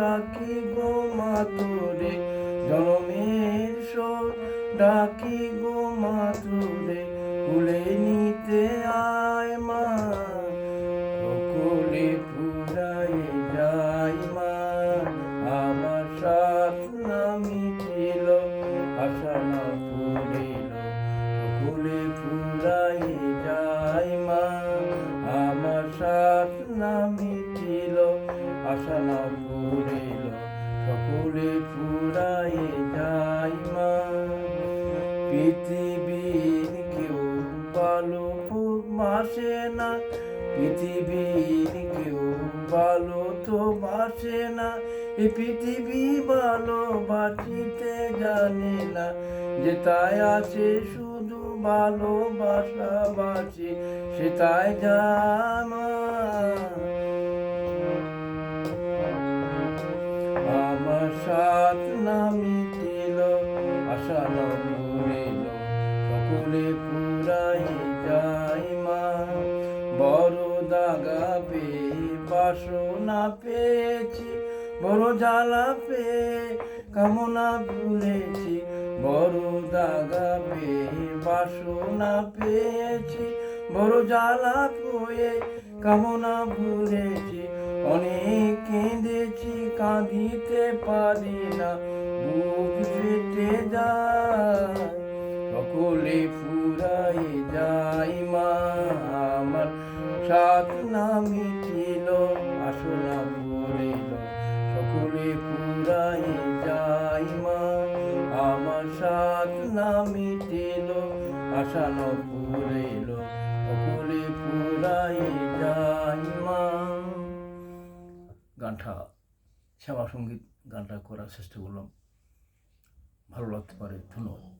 ডাকি গো মা তোরে, জনমের সর ডাকি গো মা তোরে কুলে নিতে আয় মা, সকলে পুরাই যাই মা। আমার সাথ নামি ছিল আশা না পুরিল সকলে পুরাই যাই মা। আশা না পুরিল সকলে পুরাই যাই পৃথিবীর কেউ ভালো মাসে না, পৃথিবীর কেউ ভালো তো বাসে না। এই পৃথিবী ভালো বাঁচিতে জানে না, যে তাই আছে শুধু ভালোবাসা বাঁচে সে তাই জামা। আমার সাথ নামি দিল, আশা নমুরেল সকলে পুরাই যাই মা। বড় দাগা পেয়ে, বাসনা পেয়েছি, বড় জ্বালা পেয়ে, কামনা ভুলেছি, বড় দাগা পেয়ে। বাসনা পেয়েছি, বড় জ্বালা পেয়ে কামনা ভুলেছি। অনেক কেঁদেছি, কাঁদিতে পারি না, বুক ফেটে যায়। সকলে ফুরাই যাই মা, আমার সাত নামি ছিল আসনা ভরিল সকলে ফুরাই আশা ন ফুরিল সকলে ফুরাই যাই মা। গানটা শ্যামা সংগীত গানটা করার চেষ্টা করলাম। ভালো লাগতে পারে, ধন্যবাদ।